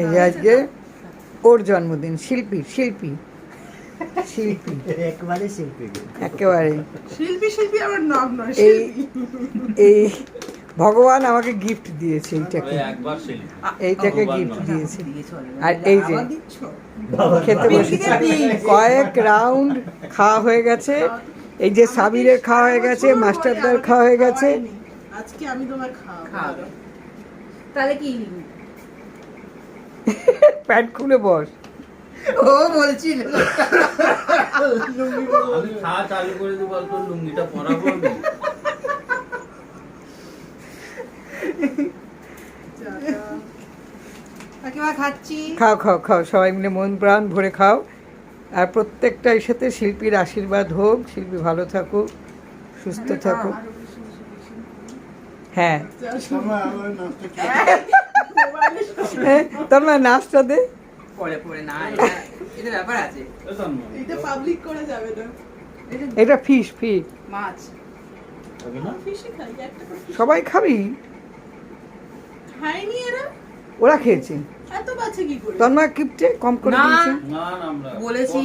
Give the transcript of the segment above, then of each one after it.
এই যে আজকে ওর জন্মদিন শিল্পী শিল্পী। শিল্পী। একবারে শিল্পী। একেবারে। শিল্পী শিল্পী আমার নাম নয় এই এই ভগবান আমাকে গিফট দিয়েছে এইটাকে। ওই একবার শিল্পী। এইটাকে গিফট দিয়েছে। আর এই যে খেতে বসেছি। কয়েক রাউন্ড খাওয়া হয়ে গেছে। এই যে সাবিরের খাওয়া হয়ে গেছে মাস্টারদার খাওয়া হয়ে গেছে। আজকে আমি তোমার খাওয়াবে। তাহলে কি প্যান্ট খুলে বস। ও বলছিল। আমি খাওয়া চালু করে দিই বলতো লুঙ্গিটা পরাবো আমি। কাকিমা খাচ্ছি? খাও খাও খাও সবাই মিলে মন প্রাণ ভরে খাও। আর প্রত্যেকটার সাথে শিল্পীর আশীর্বাদ হোক শিল্পী ভালো থাকুক সুস্থ থাকুক। হ্যাঁ। তোমার নাচটা দে পরে পরে না এটা ব্যাপার আছে। এটা পাবলিক করা যাবে না। এটা এটা ফিস ফিস মাছ। খাবি না? ফিশে খাই একটা করে fish সবাই খাবি? খায়নি এরা? ওরা খেয়েছে। এত বাচ্চা কি করে? তন্ময় কিপটে কম করে দিয়েছে? না না আমরা বলেছি।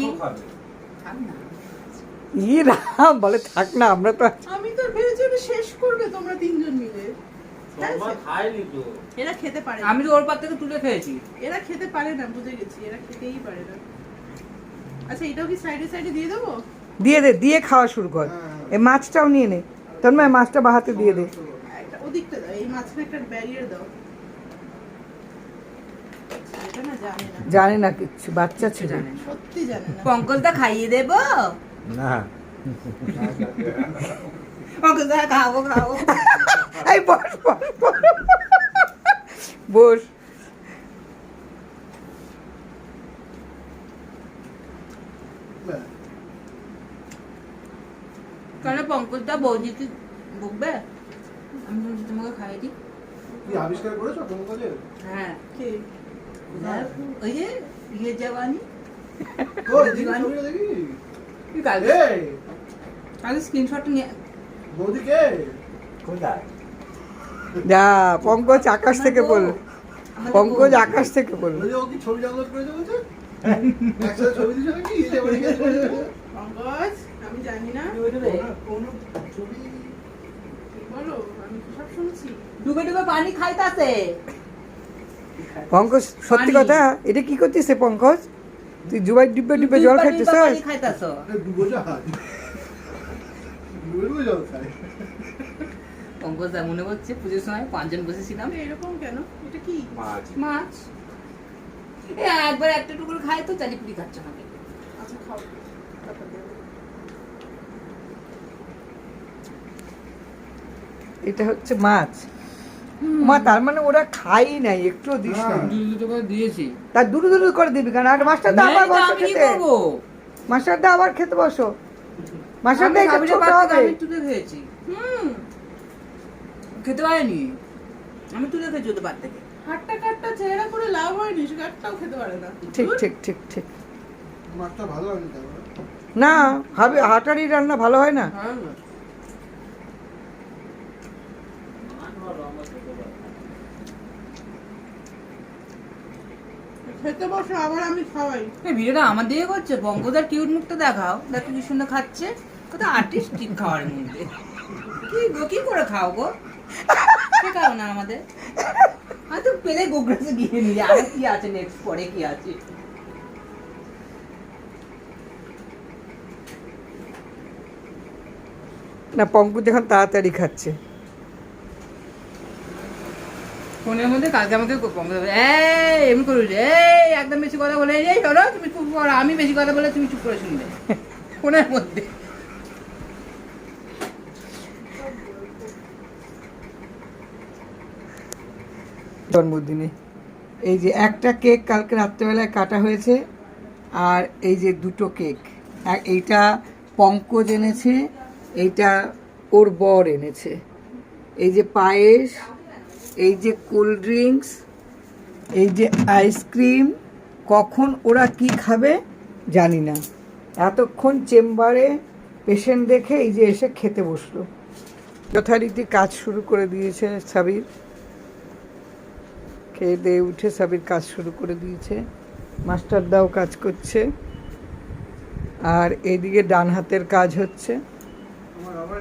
না। ই রাম বলে থাক না আমরা তো আমি তো ভেবেছি শেষ করবে তোমরা তিনজন মিলে। তো এরা খেতে পারে না। আমি তো ওর পার থেকে তুলে খেয়েছি। এরা খেতে পারে না বুঝে গেছি। এরা খেতেই পারে না। আচ্ছা এটাও কি সাইডে সাইডে দিয়ে দেবো? দিয়ে দে দিয়ে খাওয়া শুরু কর। এই মাছটাও নিয়ে নে। তন্ময় মাছটা বাহাতে দিয়ে দে। ওদিকটা দাও এই মাঝখানে একটা ব্যারিয়ার দাও। জানে না। জানে না কিচ্ছু বাচ্চা ছিল। সত্যি জানে না। পঙ্কজদা খাইয়ে দেবো? না। খাব খাব এই বস বস বস। কেন পঙ্কজদা বৌদি কি বকবে আমি বলছি তোমাকে খাইয়ে দিই কি আবিষ্কার করেছ পঙ্কজের হ্যাঁ কে দেখ, ওই যে ইয়ে জওয়ানি কই দেখি দেখি তুই কালকে এই কালকে স্ক্রিনশটটা নিয়ে বৌদি কে কোথায়? যা পঙ্কজ আকাশ থেকে বল পঙ্কজ আকাশ থেকে বল ও কি ছবি ডাউনলোড বলছে? একসাথে ছবি দিছো নাকি? পঙ্কজ আমি জানি না। কোন ছবি। বলো আমি তো সব শুনছি। ডুবে ডুবে পানি খাইতাছে। পঙ্কজ সত্যি কথা এটা কি করছিস রে পঙ্কজ? তুই জুবাই ডিব্বে ডিব্বে জল ডুবে খাইতেছ ডুবে পানি খাইতাছ ডুবো জাহাজ ডুবে ডুবে জল খায় পঙ্কজ দা মনে হচ্ছে পুজোর সময় পাঁচজন বসেছিলাম। এরকম কেন? এটা কি? মাছ। মাছ। একবার একটা টুকরো খাই তো চালিপুরি খাচ্ছে আমাকে। আচ্ছা খাও। এটা হচ্ছে মাছ। মা তার মানে ওরা খাই নাই একটু দিস না দুটো করে দিয়েছি। তার দুটো দুটো করে দিবি কেন আর মাস্টার দা আবার বসো খেতে। দা আবার খেতে বসো। ছোট হবে। আমি তুলে খেয়েছি হুম। খেতে পারিনি? আমি তুলে খেয়েছি ওদের পাত থেকে। হাটটা কাটটা চেহারা করে লাভ হয়নি সে কাটটাও খেতে পারে না। ঠিক ঠিক ঠিক ঠিক। মাছটা ভালো হয়নি না হবে হাটারি রান্না ভালো হয় না? ভালো না। খেতে বসে আবার আমি খাওয়াই। এই ভিডিওটা আমার দিকে করছে পঙ্কজার কিউট মুখটা দেখাও দেখো কি সুন্দর খাচ্ছে। কত আর্টিস্টিক খাওয়ার মধ্যে। কি গো কি করে খাও গো? শেখাও না আমাদের। আমি তো পেলে গোগ্রাসে গিয়ে নিয়ে আর কি আছে নেক্সট পরে কি আছে? না পঙ্কজ এখন তাড়াতাড়ি খাচ্ছে। ফোনের মধ্যে কালকে আমাকে এই, এমনি করে এই, একদম বেশি কথা বলে এই চলো তুমি চুপ করো, আমি বেশি কথা বলে তুমি চুপ করে শুনবে। ফোনের মধ্যে। জন্মদিনে। এই যে একটা কেক কালকে রাত্রেবেলায় কাটা হয়েছে, আর এই যে দুটো কেক। এইটা পঙ্কজ এনেছে, এইটা ওর বর এনেছে। এই যে পায়েস এই যে কোল্ড ড্রিঙ্কস এই যে আইসক্রিম কখন ওরা কি খাবে জানি না। এতক্ষণ চেম্বারে পেশেন্ট দেখে এই যে এসে খেতে বসল। যথারীতি কাজ শুরু করে দিয়েছে সাবির। খেয়ে দিয়ে উঠে সাবির কাজ শুরু করে দিয়েছে। মাস্টারদাও কাজ করছে। আর এইদিকে ডান হাতের কাজ হচ্ছে। আমার আবার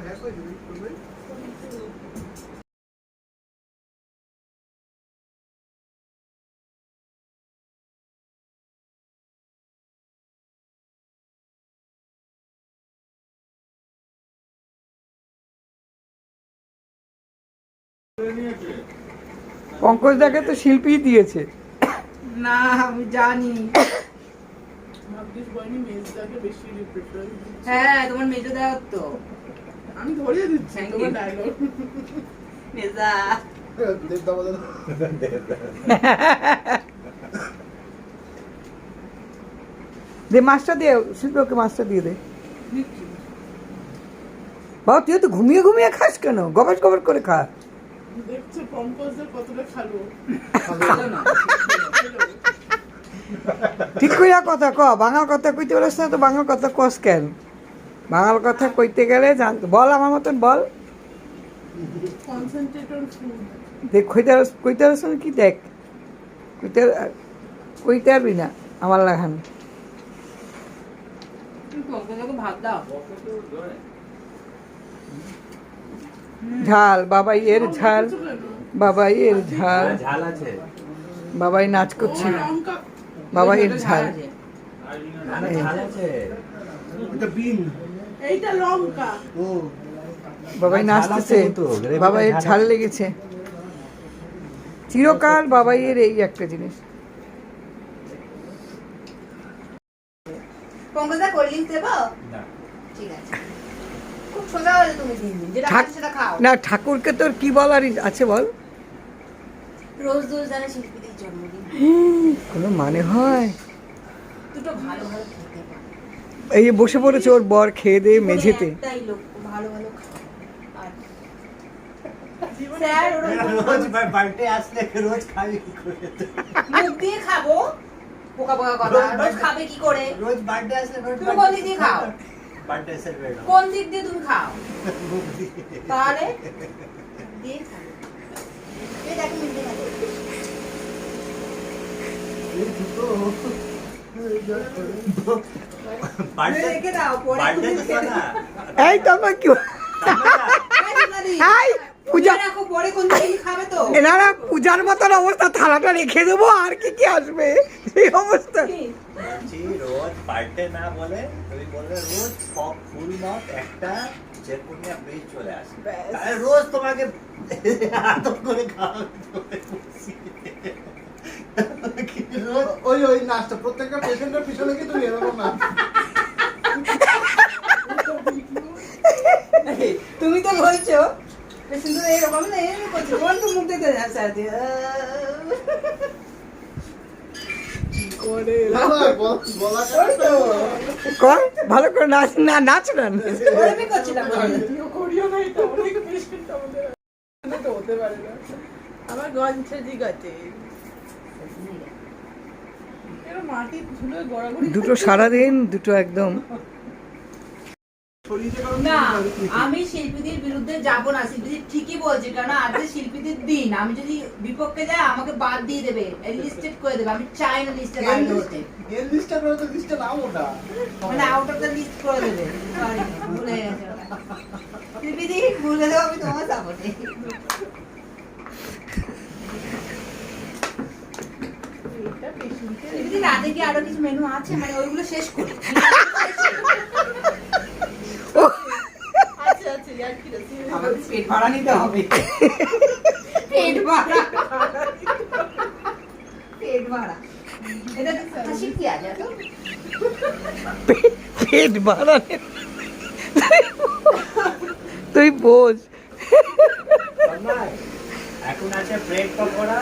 পঙ্কজ দাকে তো শিল্পী দিয়েছে। না আমি জানি। হ্যাঁ তোমার মেজো দেওয়ার তো আমি ধরিয়ে দিচ্ছি তোমার ডায়লগ মেজা। দে মাছটা দিয়ে শিল্পী ওকে মাছটা দিয়ে দে। বাবা তুই তো ঘুমিয়ে ঘুমিয়ে খাস কেন? গবাস গবাস করে খা। দেখছ পঙ্কজদের কতটা খালো। ঠিক কইয়া কথা ক বাঙাল কথা কইতে পারিস না তো বাঙাল কথা কস কেন? বাঙাল কথা কইতে গেলে জানতে বল আমার মতন বল। দেখ কইতে কইতে কি দেখ? কইতে কইতে পারবি না আমার লাগান। ভাত দাও। ঝাল বাবাই এর ঝাল বাবাই এর ঝাল। ঝাল বাবাই নাচ করছে। লঙ্কা বাবা এর ঝাল। ও। বাবাই নাচতেছে। বাবাই এর ঝাল লেগেছে। চিরকাল বাবাই এর এই একটা জিনিস। পঙ্কজদা কোল্ড ড্রিঙ্কস দেবো? ঠিক আছে। না ঠাকুরকে তোর কি বলার আছে বল। রোজ রোজ জানা শিল্পীদের জন্মদিন। কোনো মানে হয়। দুটো ভালো ভালো খেতে এই যে বসে পড়েছে ওর বর খেয়ে দিয়ে মেঝেতে। ভালো ভালো খায়। আর স্যার ওরকম রোজ বার্থডে আসলে রোজ খাবি পোকা পোকা কথা। রোজ খাবে কি করে? রোজ বার্থডে আসলে তুমি কোন দিয়ে খাও? বার্থডে সেলিব্রেট কোন দিক দিয়ে তুমি খাও তাহলে দিয়ে খাও এই দেখো মিষ্টি খাবে। এই দুটো বার্থডে রেখে দাও পরে বার্থডে তুমি তো খেতে না এই তো আমার কি এই সোনালি, এই, পূজা- তুমি রাখো পরে কোন খাবে তো। এনারা পূজার মতন অবস্থা থালাটা রেখে দেবো আর কি কি আসবে? এই অবস্থা। রোজ বার্থডে না বলে তুমি বলবে রোজ ফক ফুল মত একটা চেরপুনিয়া ব্রিজ চলে আসে রোজ তোমাকে করে রোজ? ওই ওই নাচটা প্রত্যেকটা পেশেন্টের পিছনে কি তুমি এরকম নাচ? তুমি তো বলছো কিন্তু এরকম তো মুখ যাচ্ছে ভালো করে নাচ না নাচ না ওরমই করছিলাম করিও না এটা অনেক পেশেন্ট আমাদের এখানে তো হতে পারে না আমার ঠিক আছে এরা মাটি ধুলো গড়াগড়ি দুটো সারাদিন দুটো একদম। না আমি শিল্পীদের বিরুদ্ধে যাব না শিল্পীদের ঠিকই বলছে কারণ আজকে শিল্পীদের দিন আমি যদি বিপক্ষে যাই আমাকে বাদ দিয়ে দেবে লিস্টেড করে দেবে আমি চাই না লিস্টে হতে এর লিস্টটা করে তো লিস্টে নাম ওটা। মানে আউট অফ দ্য লিস্ট করে দেবে। সরি ভুলে গেছে শিল্পীদি ভুলে দেবো আমি তোমার সাপোর্টে রাতে কি আরও কিছু মেনু আছে? মানে ওইগুলো শেষ করি আছে আছে আর কি আছে আমাকে পেট ভাড়া নিতে হবে। পেট ভাড়া। পেট ভাড়া। এটা হাসি কি আছে তো পেট বাড়ানে তুই বোঝ। এখন আছে ব্রেড পকোড়া